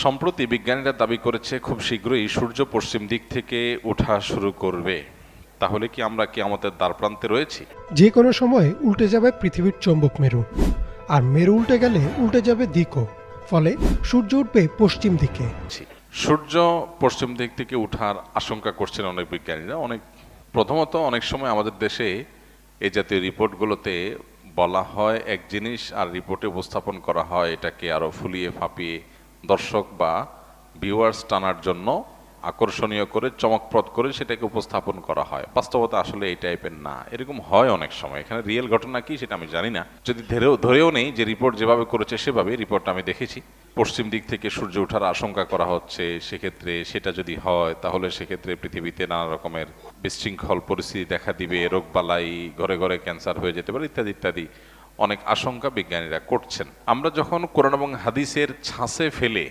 সম্প্রতি বিজ্ঞানীরা দাবি করেছে খুব শীঘ্রই সূর্য পশ্চিম দিক থেকে ওঠা শুরু করবে। তাহলে কি আমরা কি আমাদের দ্বারপ্রান্তে রয়েছি? যে কোনো সময় উল্টে যাবে পৃথিবীর চৌম্বক মেরু। আর মেরু উল্টে গেলে উল্টে যাবে দিকও। ফলে সূর্য উঠবে পশ্চিম দিকে। সূর্য পশ্চিম দিক থেকে ওঠার আশঙ্কা করছেন অনেক বিজ্ঞানীরা। অনেক প্রথমত অনেক সময় আমাদের দেশে এই জাতীয় রিপোর্টগুলোতে বলা হয় এক জিনিস আর রিপোর্টে উপস্থাপন করা হয় এটাকে আরও ফুলিয়ে ফাঁপিয়ে দর্শক বা ভিউয়ার্স টানার জন্য আকর্ষণীয় করে, চমকপ্রদ করে সেটাকে উপস্থাপন করা হয়। বাস্তবতা আসলে এই টাইপের না। এরকম হয় অনেক সময়। এখানে রিয়েল ঘটনা কি সেটা আমি জানি না। যদি ধরেও ধরেও নেই যে রিপোর্ট যেভাবে করেছে সেভাবে রিপোর্ট আমি দেখেছি। পশ্চিম দিক থেকে সূর্য ওঠার আশঙ্কা করা হচ্ছে, সেক্ষেত্রে সেটা যদি হয়, তাহলে সেক্ষেত্রে পৃথিবীতে নানা রকমের বিশৃঙ্খল পরিস্থিতি দেখা দিবে। রোগবালাই, ঘরে ঘরে ক্যান্সার হয়ে যেতে পারে, ইত্যাদি ইত্যাদি। অনেক আশঙ্কা বিজ্ঞানীরা করছেন। আমরা যখন কোরআন এবং হাদিসের ছাঁচে ফেলে